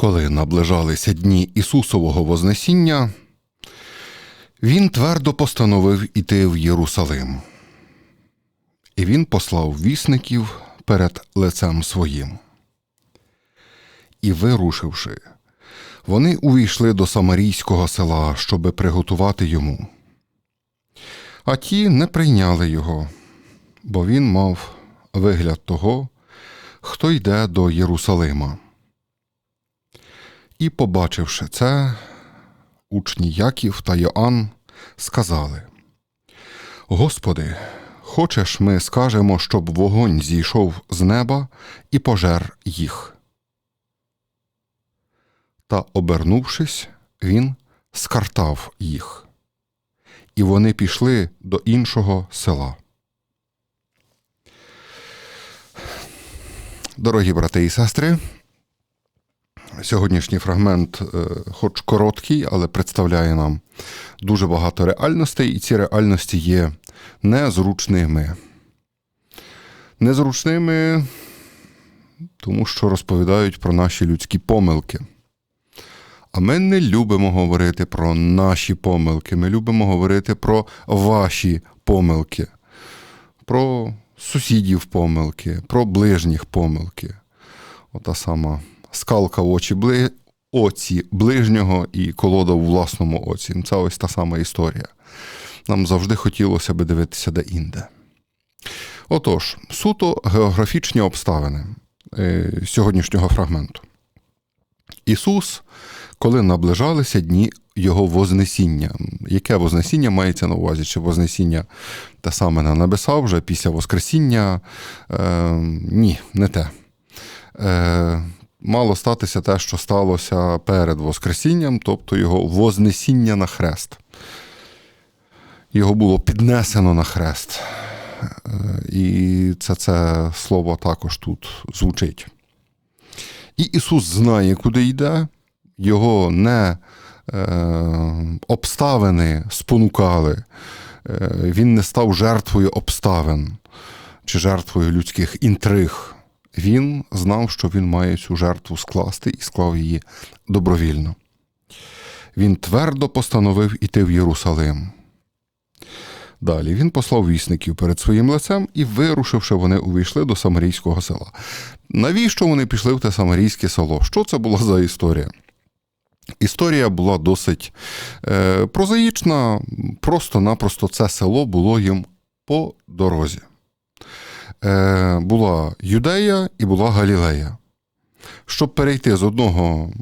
Коли наближалися дні Ісусового Вознесіння, він твердо постановив іти в Єрусалим. І він послав вісників перед лицем своїм. І, вирушивши, вони увійшли до самарійського села, щоби приготувати йому. А ті не прийняли його, бо він мав вигляд того, хто йде до Єрусалима. І, побачивши це, учні Яків та Йоанн сказали: Господи, хочеш, ми скажемо, щоб вогонь зійшов з неба і пожер їх. Та, обернувшись, він скартав їх, і вони пішли до іншого села. Дорогі брати і сестри, сьогоднішній фрагмент, е, хоч короткий, але представляє нам дуже багато реальностей, і ці реальності є незручними. Незручними, тому що розповідають про наші людські помилки. А ми не любимо говорити про наші помилки, ми любимо говорити про ваші помилки, про сусідів помилки, про ближніх помилки. Ота сама скалка в очі бли... оці ближнього і колода в власному оці. Це ось та сама історія. Нам завжди хотілося би дивитися де інде. Отож, суто географічні обставини е, сьогоднішнього фрагменту. Ісус, коли наближалися дні Його Вознесіння. Яке Вознесіння мається на увазі? Чи Вознесіння те саме на небеса вже після Воскресіння? Е, Ні, не те. Е, Мало статися те, що сталося перед Воскресінням, тобто Його Вознесіння на хрест. Його було піднесено на хрест. Е, і це, це слово також тут звучить. І Ісус знає, куди йде, його не е, обставини спонукали, е, Він не став жертвою обставин чи жертвою людських інтриг. Він знав, що він має цю жертву скласти і склав її добровільно. Він твердо постановив іти в Єрусалим. Далі він послав вісників перед своїм лицем і, вирушивши, вони увійшли до Самарійського села. Навіщо вони пішли в те Самарійське село? Що це була за історія? Історія була досить е, прозаїчна, просто-напросто це село було їм по дорозі. Е, Була Юдея і була Галілея. Щоб перейти з одного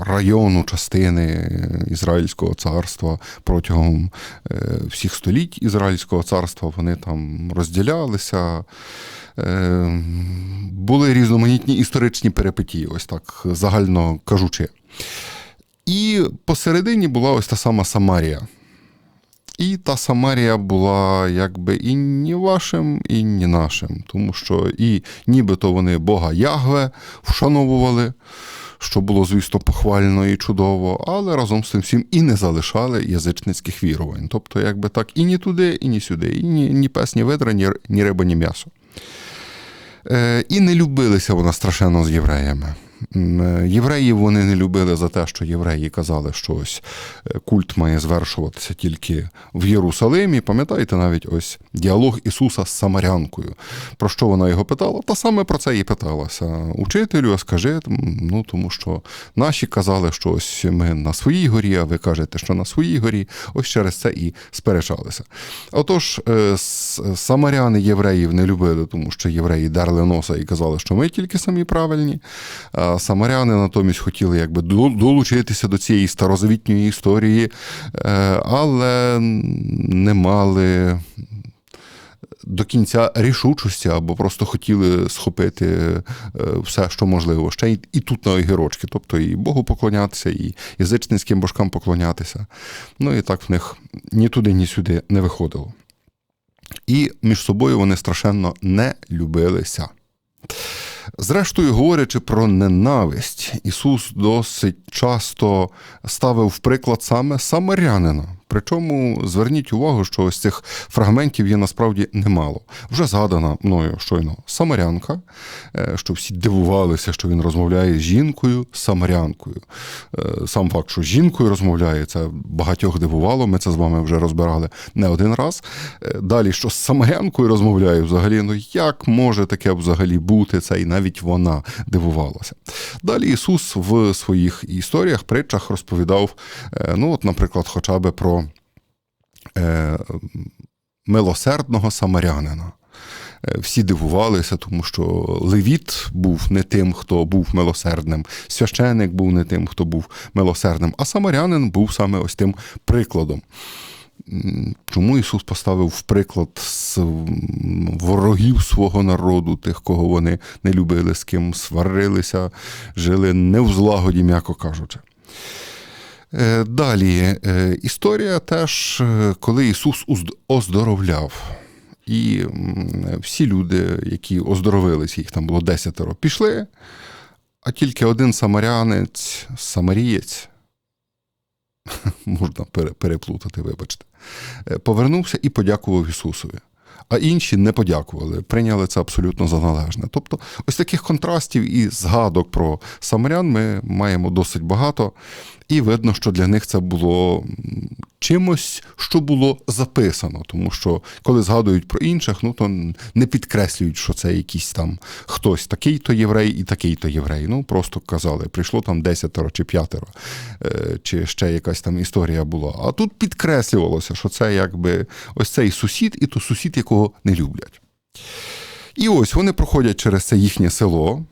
району частини Ізраїльського царства протягом е, всіх століть Ізраїльського царства, вони там розділялися. Е, були різноманітні історичні перипетії, ось так загально кажучи. І посередині була ось та сама Самарія. І та Самарія була якби і ні вашим, і ні нашим, тому що і нібито вони Бога Ягве вшановували, що було, звісно, похвально і чудово, але разом з тим всім і не залишали язичницьких вірувань. Тобто, якби так, і ні туди, і ні сюди, і ні, ні пес, ні видра, ні, ні риба, ні м'ясо. Е, І не любилися вона страшенно з євреями. Е, євреїв вони не любили за те, що євреї казали, що ось е, культ має звершуватися тільки в Єрусалимі. Пам'ятаєте навіть ось діалог Ісуса з Самарянкою. Про що вона його питала? Та саме про це і питалася. Учителю, скажи, ну тому що наші казали, що ось ми на своїй горі, а ви кажете, що на своїй горі. Ось через це і сперечалися. Отож, е, самаряни євреїв не любили, тому що євреї дерли носа і казали, що ми тільки самі правильні. Самаряни натомість хотіли якби долучитися до цієї старозавітньої історії, е, але не мали. До кінця рішучості або просто хотіли схопити е, все, що можливо, ще і тут на огірочки, тобто і Богу поклонятися, і язичницьким божкам поклонятися. Ну і так в них ні туди, ні сюди не виходило. І між собою вони страшенно не любилися. Зрештою, говорячи про ненависть, Ісус досить часто ставив в приклад саме самарянина, Причому зверніть увагу, що ось цих фрагментів є насправді немало. Вже згадана мною щойно самарянка, е, що всі дивувалися, що він розмовляє з жінкою, самарянкою. Е, Сам факт, що з жінкою розмовляє, це багатьох дивувало. Ми це з вами вже розбирали не один раз. Е, Далі, що з самарянкою розмовляє, взагалі, ну як може таке взагалі бути? Це і навіть вона дивувалася. Далі Ісус в своїх історіях, притчах розповідав, ну, от, наприклад, хоча би про милосердного самарянина. Е, Всі дивувалися, тому що Левіт був не тим, хто був милосердним, священик був не тим, хто був милосердним, а самарянин був саме ось тим прикладом. Чому Ісус поставив в приклад з ворогів свого народу, тих, кого вони не любили, з ким сварилися, жили не в злагоді, м'яко кажучи. Е, Далі е, історія теж, е, коли Ісус оздоровляв. І всі люди, які оздоровилися, їх там було десятеро, пішли, а тільки один самарянець, самарієць, можна переплутати, вибачте, повернувся і подякував Ісусові. А інші не подякували, прийняли це абсолютно за належне. Тобто, ось таких контрастів і згадок про самарян ми маємо досить багато, і видно, що для них це було чимось, що було записано. Тому що коли згадують про інших, ну то не підкреслюють, що це якийсь там хтось такий-то єврей і такий-то єврей. Ну просто казали, прийшло там десятеро чи п'ятеро, е, чи ще якась там історія була. А тут підкреслювалося, що це якби ось цей сусід, і то сусід, якого не люблять. І ось вони проходять через це їхнє село.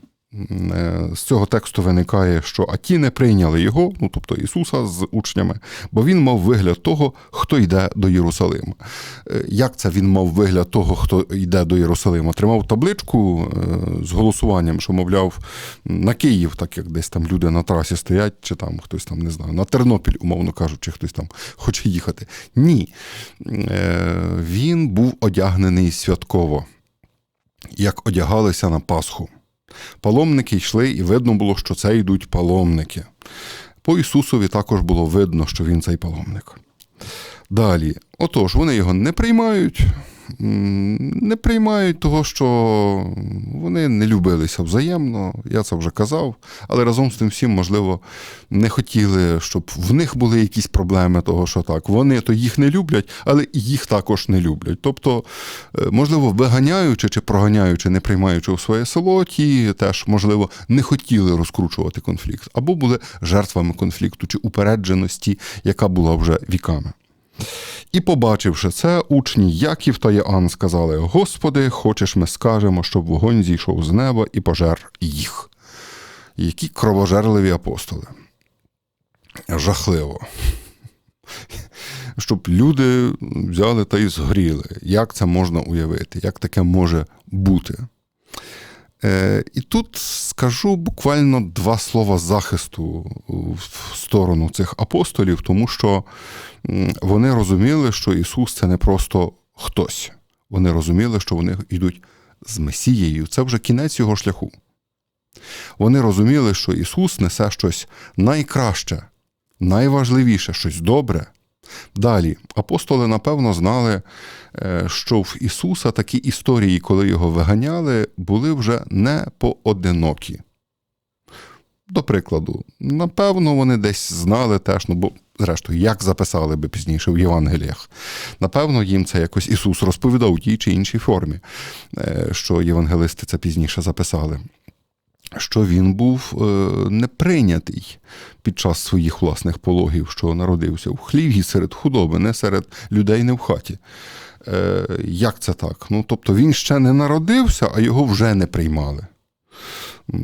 Е, З цього тексту виникає, що а ті не прийняли його, ну тобто Ісуса з учнями, бо він мав вигляд того, хто йде до Єрусалима. Е, Як це він мав вигляд того, хто йде до Єрусалима? Тримав табличку е, з голосуванням, що, мовляв, на Київ, так як десь там люди на трасі стоять, чи там хтось там не знаю, на Тернопіль, умовно кажучи, хтось там хоче їхати. Ні. Він був одягнений святково, як одягалися на Пасху. Паломники йшли, і видно було, що це йдуть паломники. По Ісусові також було видно, що він цей паломник. Далі, отож, вони його не приймають, не приймають того, що вони не любилися взаємно, я це вже казав, але разом з тим всім, можливо, не хотіли, щоб в них були якісь проблеми, того, що так, вони то їх не люблять, але їх також не люблять. Тобто, е, можливо, виганяючи чи проганяючи, не приймаючи у своє село, ті теж, можливо, не хотіли розкручувати конфлікт, або були жертвами конфлікту чи упередженості, яка була вже віками. І, побачивши це, учні Яків та Яан сказали: Господи, хочеш, ми скажемо, щоб вогонь зійшов з неба і пожер їх. Які кровожерливі апостоли. Жахливо. Щоб люди взяли та й згоріли. Як це можна уявити? Як таке може бути? Е, і тут скажу буквально два слова захисту в сторону цих апостолів, тому що вони розуміли, що Ісус це не просто хтось. Вони розуміли, що вони йдуть з Месією. Це вже кінець його шляху. Вони розуміли, що Ісус несе щось найкраще, найважливіше, щось добре. Далі, апостоли, напевно, знали, е, що в Ісуса такі історії, коли його виганяли, були вже не поодинокі. До прикладу, напевно, вони десь знали теж, ну бо, зрештою, як записали би пізніше в Євангеліях. Напевно, їм це якось Ісус розповідав у тій чи іншій формі, е, що євангелисти це пізніше записали. Що він був е, неприйнятий під час своїх власних пологів, що народився в хліві серед худоби, не серед людей, не в хаті. Е, як це так? Ну, тобто він ще не народився, а його вже не приймали.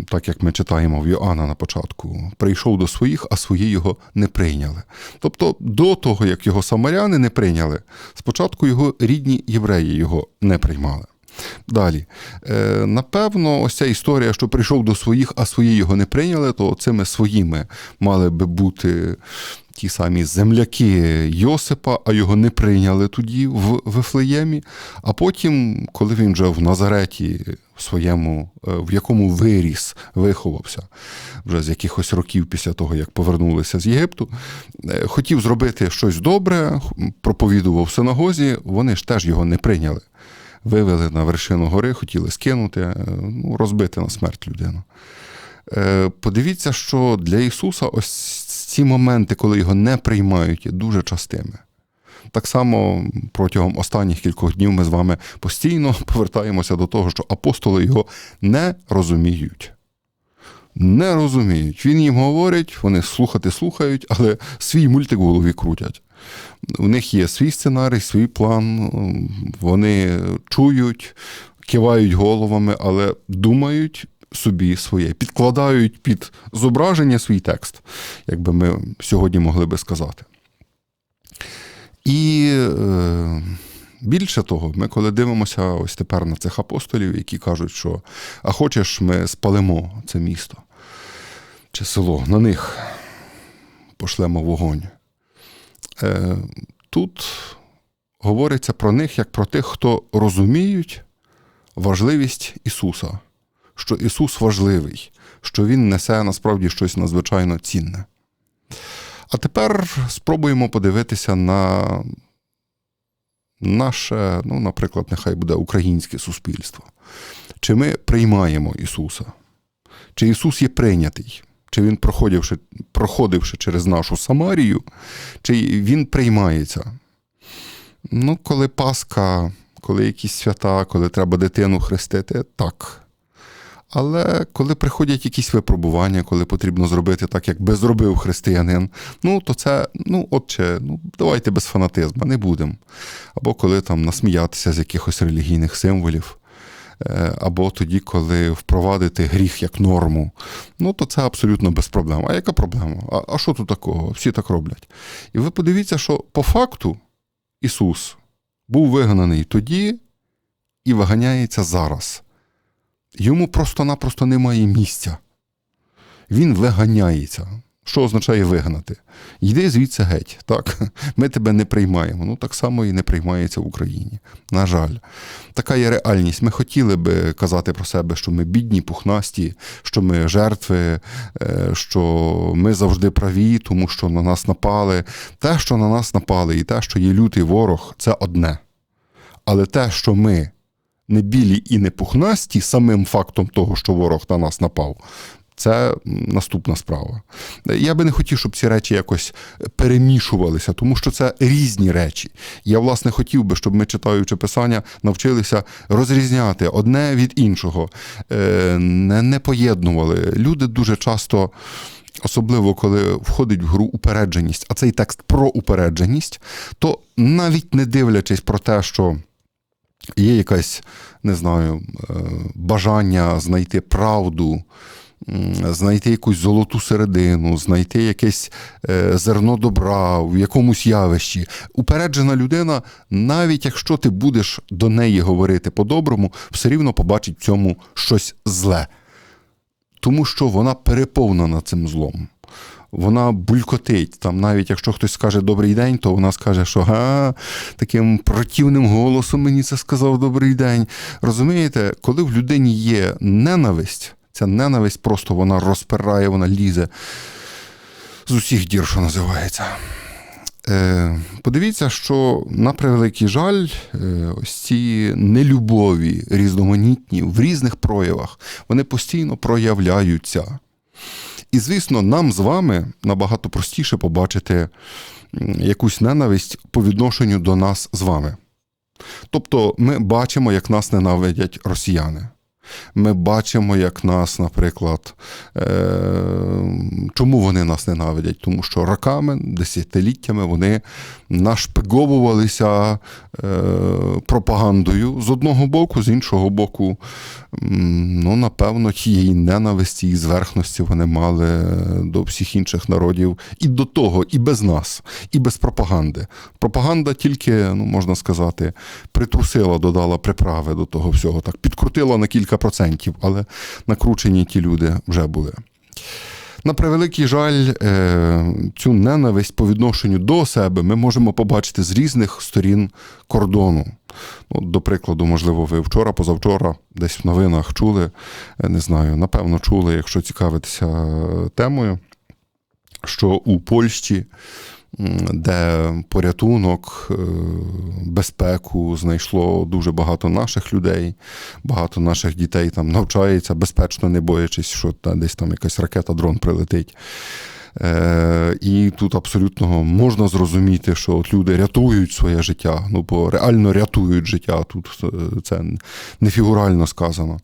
Так як ми читаємо в Йоанна на початку, прийшов до своїх, а свої його не прийняли. Тобто, до того, як його самаряни не прийняли, спочатку його рідні євреї його не приймали. Далі, е, напевно, ось ця історія, що прийшов до своїх, а свої його не прийняли, то цими своїми мали би бути ті самі земляки Йосипа, а його не прийняли тоді в Вифлеємі. А потім, коли він вже в Назареті своєму, е, в якому виріс, виховався вже з якихось років після того, як повернулися з Єгипту, е, хотів зробити щось добре, проповідував в синагозі, вони ж теж його не прийняли. Вивели на вершину гори, хотіли скинути, е, ну, розбити на смерть людину. Е, Подивіться, що для Ісуса ось ці моменти, коли його не приймають, є дуже частими. Так само протягом останніх кількох днів ми з вами постійно повертаємося до того, що апостоли його не розуміють. Не розуміють. Він їм говорить, вони слухати слухають, але свій мультик в голові крутять. У них є свій сценарій, свій план, вони чують, кивають головами, але думають собі своє, підкладають під зображення свій текст, як би ми сьогодні могли би сказати. І е, більше того, ми коли дивимося ось тепер на цих апостолів, які кажуть, що а хочеш, ми спалимо це місто чи село, на них пошлемо вогонь. Е, Тут говориться про них як про тих, хто розуміють важливість Ісуса, що Ісус важливий, що Він несе насправді щось надзвичайно цінне. А тепер спробуємо подивитися на наше, ну, наприклад, нехай буде українське суспільство. Чи ми приймаємо Ісуса? Чи Ісус є прийнятий? Чи Він, проходивши, проходивши через нашу Самарію, чи Він приймається? Ну, коли Пасха, коли якісь свята, коли треба дитину хрестити, так. Але коли приходять якісь випробування, коли потрібно зробити так, як би зробив християнин, ну то це, ну, отче, ну давайте без фанатизму, не будемо. Або коли там насміятися з якихось релігійних символів, або тоді, коли впровадити гріх як норму, ну то це абсолютно без проблем. А яка проблема? А, а що тут такого? Всі так роблять. І ви подивіться, що по факту Ісус був вигнаний тоді і виганяється зараз. Йому просто-напросто немає місця. Він виганяється. Що означає вигнати? Йди звідси геть. Так? Ми тебе не приймаємо. Ну так само і не приймається в Україні. На жаль, така є реальність. Ми хотіли би казати про себе, що ми бідні, пухнасті, що ми жертви, е, що ми завжди праві, тому що на нас напали. Те, що на нас напали, і те, що є лютий ворог, це одне. Але те, що ми не білі і не пухнасті самим фактом того, що ворог на нас напав. Це наступна справа. Я би не хотів, щоб ці речі якось перемішувалися, тому що це різні речі. Я, власне, хотів би, щоб ми, читаючи писання, навчилися розрізняти одне від іншого, е, не, не поєднували. Люди дуже часто. Особливо, коли входить в гру упередженість, а цей текст про упередженість, то навіть не дивлячись про те, що є якась, не знаю, е, бажання знайти правду, знайти якусь золоту середину, знайти якесь е, зерно добра в якомусь явищі. Упереджена людина, навіть якщо ти будеш до неї говорити по-доброму, все рівно побачить в цьому щось зле. Тому що вона переповнена цим злом вона булькотить. Там навіть якщо хтось скаже добрий день, то вона скаже, що га, таким противним голосом мені це сказав добрий день. Розумієте, коли в людині є ненависть, ця ненависть просто вона розпирає, вона лізе з усіх дір, що називається. Е, Подивіться, що на превеликий жаль, е, ось ці нелюбові, різноманітні в різних проявах, вони постійно проявляються. І, звісно, нам з вами набагато простіше побачити якусь ненависть по відношенню до нас з вами. Тобто ми бачимо, як нас ненавидять росіяни. Ми бачимо, як нас, наприклад, е, чому вони нас ненавидять? Тому що роками, десятиліттями вони нашпиговувалися е, пропагандою з одного боку, з іншого боку, ну, напевно, тієї ненависті і зверхності вони мали до всіх інших народів і до того, і без нас, і без пропаганди. Пропаганда тільки, ну можна сказати, притрусила, додала приправи до того всього, так підкрутила на кілька процентів, але накручені ті люди вже були. На превеликий жаль, е, цю ненависть по відношенню до себе ми можемо побачити з різних сторін кордону. Ну, до прикладу, можливо, ви вчора, позавчора, десь в новинах чули, е, не знаю, напевно, чули, якщо цікавитися е, темою, що у Польщі, де порятунок, е, безпеку знайшло дуже багато наших людей, багато наших дітей там навчається, безпечно не боячись, що та, десь там якась ракета, дрон прилетить. Е, і тут абсолютно можна зрозуміти, що от люди рятують своє життя, ну бо реально рятують життя. Тут це не фігурально сказано.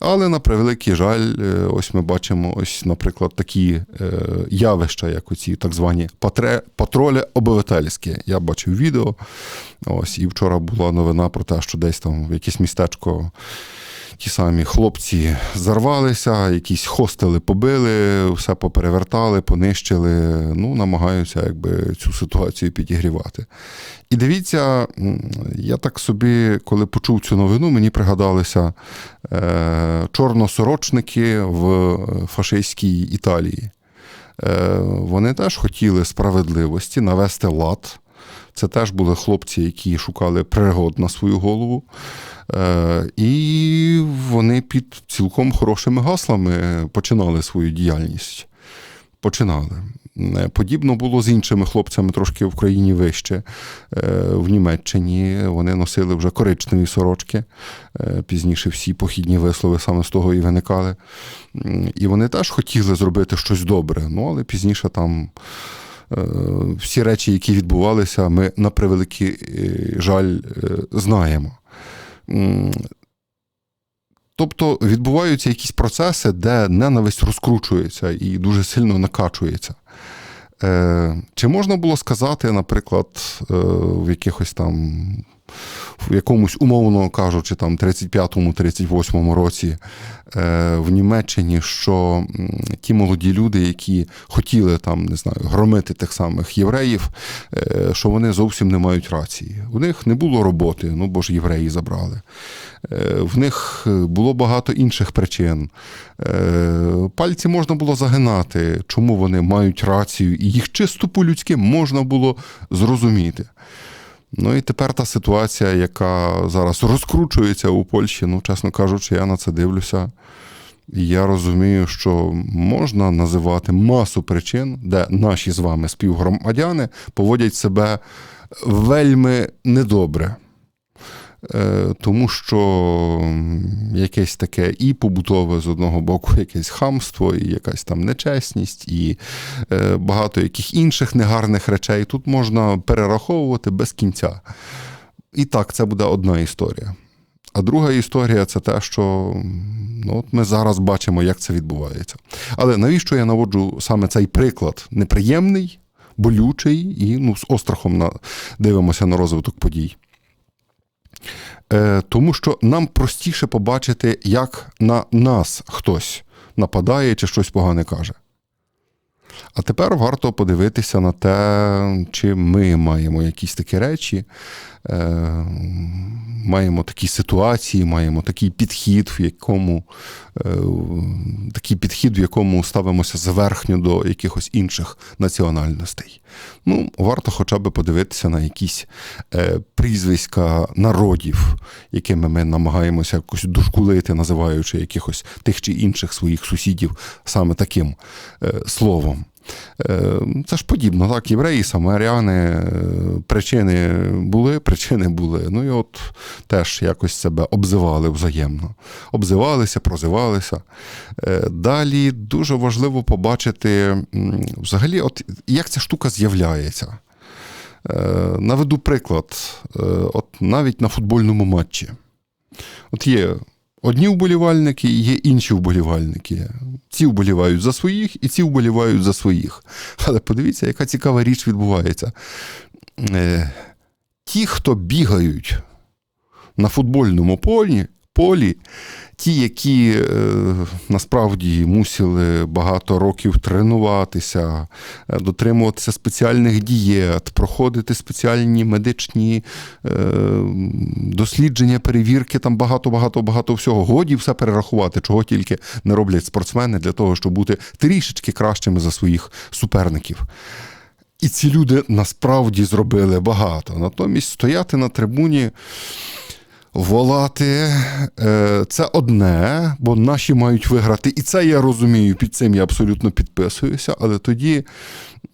Але на превеликий жаль, е, ось ми бачимо, ось, наприклад, такі е, явища, як оці так звані патре, патролі обивательські. Я бачив відео. Ось, і вчора була новина про те, що десь там в якесь містечко ті самі хлопці зарвалися, якісь хостели побили, все поперевертали, понищили. Ну, намагаються якби цю ситуацію підігрівати. І дивіться, я так собі, коли почув цю новину, мені пригадалися е, чорносорочники в е, фашистській Італії. Е, вони теж хотіли справедливості, навести лад. Це теж були хлопці, які шукали пригод на свою голову. Е, І вони під цілком хорошими гаслами починали свою діяльність. Починали. Е, Подібно було з іншими хлопцями трошки в країні вище. Е, В Німеччині вони носили вже коричневі сорочки. Пізніше всі похідні вислови саме з того і виникали. І вони теж хотіли зробити щось добре. Ну, але пізніше там всі речі, які відбувалися, ми на превеликий жаль знаємо. Тобто відбуваються якісь процеси, де ненависть розкручується і дуже сильно накачується. Е, Чи можна було сказати, наприклад, е, в якихось там, в якомусь, умовно кажучи, там 35-38 році е, в Німеччині, що ті молоді люди, які хотіли там, не знаю, громити тих самих євреїв, е, що вони зовсім не мають рації. У них не було роботи, ну бо ж євреї забрали. Е, В них було багато інших причин. Пальці можна було загинати, чому вони мають рацію, і їх чисто по-людськи можна було зрозуміти. Ну і тепер та ситуація, яка зараз розкручується у Польщі, ну, чесно кажучи, я на це дивлюся. Я розумію, що можна називати масу причин, де наші з вами співгромадяни поводять себе вельми недобре. Е, Тому що якесь таке і побутове з одного боку, якесь хамство, і якась там нечесність, і е, багато яких інших негарних речей тут можна перераховувати без кінця. І так, це буде одна історія. А друга історія це те, що ну, от ми зараз бачимо, як це відбувається. Але навіщо я наводжу саме цей приклад неприємний, болючий і ну, з острахом на, дивимося на розвиток подій? Е, тому що нам простіше побачити, як на нас хтось нападає чи щось погане каже. А тепер варто подивитися на те, чи ми маємо якісь такі речі, е, маємо такі ситуації, маємо такий підхід, в якому е, такий підхід, в якому ставимося зверхньо до якихось інших національностей. Ну, варто хоча б подивитися на якісь е, прізвиська народів, якими ми намагаємося якось дошкулити, називаючи якихось тих чи інших своїх сусідів саме таким е, словом. Е, Це ж подібно, так, євреї, самаряни, е, причини були, причини були. Ну і от теж якось себе обзивали взаємно. Обзивалися, прозивалися. Е, Далі дуже важливо побачити, взагалі, от як ця штука з'являється. Наведу приклад, от навіть на футбольному матчі. От є одні вболівальники, є інші вболівальники. Ці вболівають за своїх, і ці вболівають за своїх. Але подивіться, яка цікава річ відбувається. Е, Ті, хто бігають на футбольному полі, полі, ті, які е, насправді мусили багато років тренуватися, е, дотримуватися спеціальних дієт, проходити спеціальні медичні е, дослідження, перевірки, там багато, багато, багато всього. Годі все перерахувати, чого тільки не роблять спортсмени для того, щоб бути трішечки кращими за своїх суперників. І ці люди насправді зробили багато. Натомість стояти на трибуні, волати е, це одне, бо наші мають виграти. І це я розумію, під цим я абсолютно підписуюся. Але тоді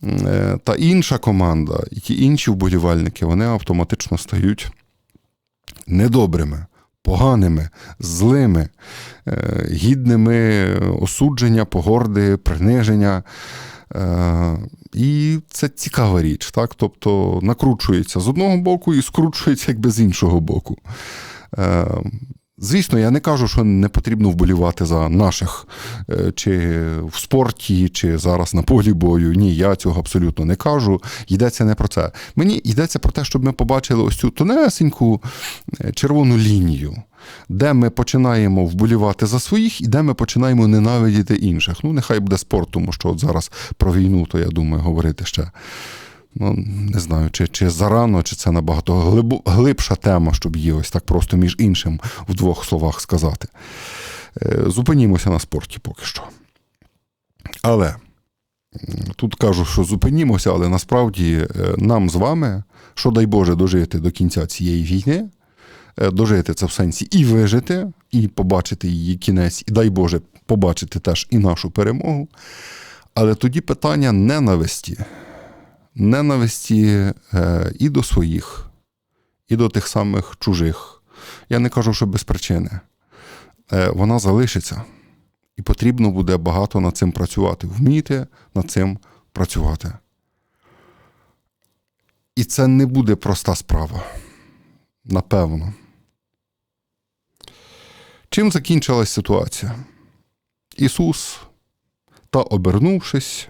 е, та інша команда і ті інші вболівальники вони автоматично стають недобрими. Поганими, злими, е, гідними осудження, погорди, приниження. І це цікава річ, так? Тобто накручується з одного боку і скручується якби з іншого боку. Звісно, я не кажу, що не потрібно вболівати за наших, е, чи в спорті, чи зараз на полі бою. Ні, я цього абсолютно не кажу. Йдеться не про це. Мені йдеться про те, щоб ми побачили ось цю тонесеньку е, червону лінію, де ми починаємо вболівати за своїх і де ми починаємо ненавидіти інших. Ну, нехай буде спорт, тому що от зараз про війну, то я думаю, говорити ще. Ну, не знаю, чи, чи зарано, чи це набагато глибо, глибша тема, щоб її ось так просто між іншим в двох словах сказати. Е, Зупинімося на спорті поки що. Але тут кажу, що зупинімося, але насправді е, нам з вами, що дай Боже, дожити до кінця цієї війни, е, дожити це в сенсі і вижити, і побачити її кінець, і дай Боже, побачити теж і нашу перемогу. Але тоді питання ненависті ненависті е, і до своїх, і до тих самих чужих. Я не кажу, що без причини. Е, вона залишиться, і потрібно буде багато над цим працювати. Вміти над цим працювати. І це не буде проста справа. Напевно. Чим закінчилась ситуація? Ісус, та обернувшись,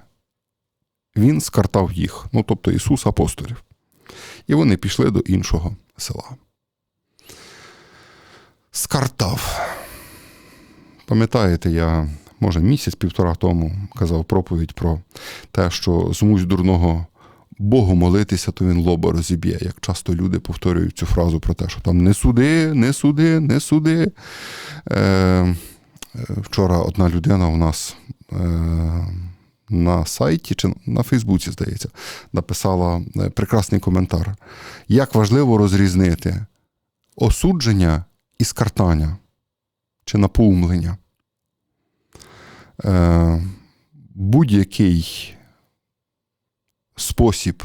він скартав їх, ну тобто Ісус апостолів. І вони пішли до іншого села. Скартав. Пам'ятаєте, я, може, місяць-півтора тому казав проповідь про те, що змусь дурного Богу молитися, то він лоба розіб'є. Як часто люди повторюють цю фразу про те, що там не суди, не суди, не суди. Е, е, вчора одна людина у нас. Е, на сайті чи на Фейсбуці, здається, написала е, прекрасний коментар. Як важливо розрізнити осудження і скартання чи напоумлення. Е, Будь-який спосіб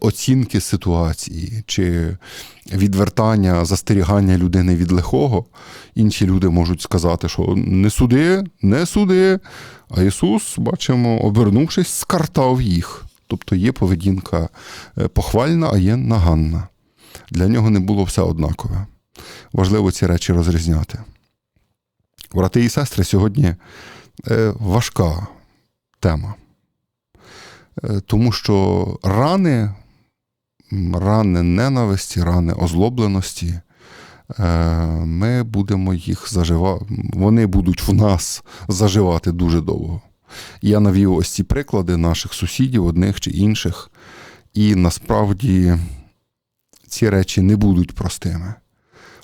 оцінки ситуації чи відвертання, застерігання людини від лихого, інші люди можуть сказати, що не суди, не суди. А Ісус, бачимо, обернувшись, скартав їх. Тобто є поведінка е, похвальна, а є наганна. Для нього не було все однакове. Важливо ці речі розрізняти. Брати і сестри, сьогодні е, важка тема. Е, Тому що рани, рани ненависті, рани озлобленості, е, ми будемо їх заживати, вони будуть в нас заживати дуже довго. Я навів ось ці приклади наших сусідів, одних чи інших, і насправді ці речі не будуть простими.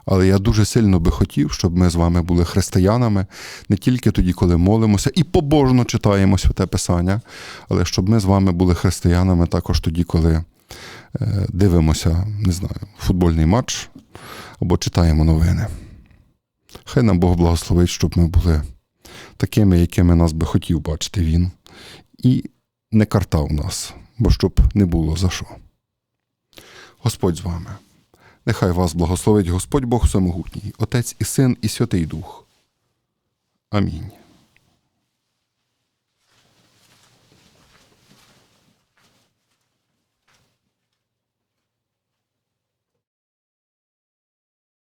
Але я дуже сильно би хотів, щоб ми з вами були християнами не тільки тоді, коли молимося і побожно читаємо святе Писання, але щоб ми з вами були християнами також тоді, коли е, дивимося, не знаю, футбольний матч або читаємо новини. Хай нам Бог благословить, щоб ми були такими, якими нас би хотів бачити Він, і не картав нас, бо щоб не було за що. Господь з вами. Нехай вас благословить Господь Бог Самогутній, Отець і Син, і Святий Дух. Амінь.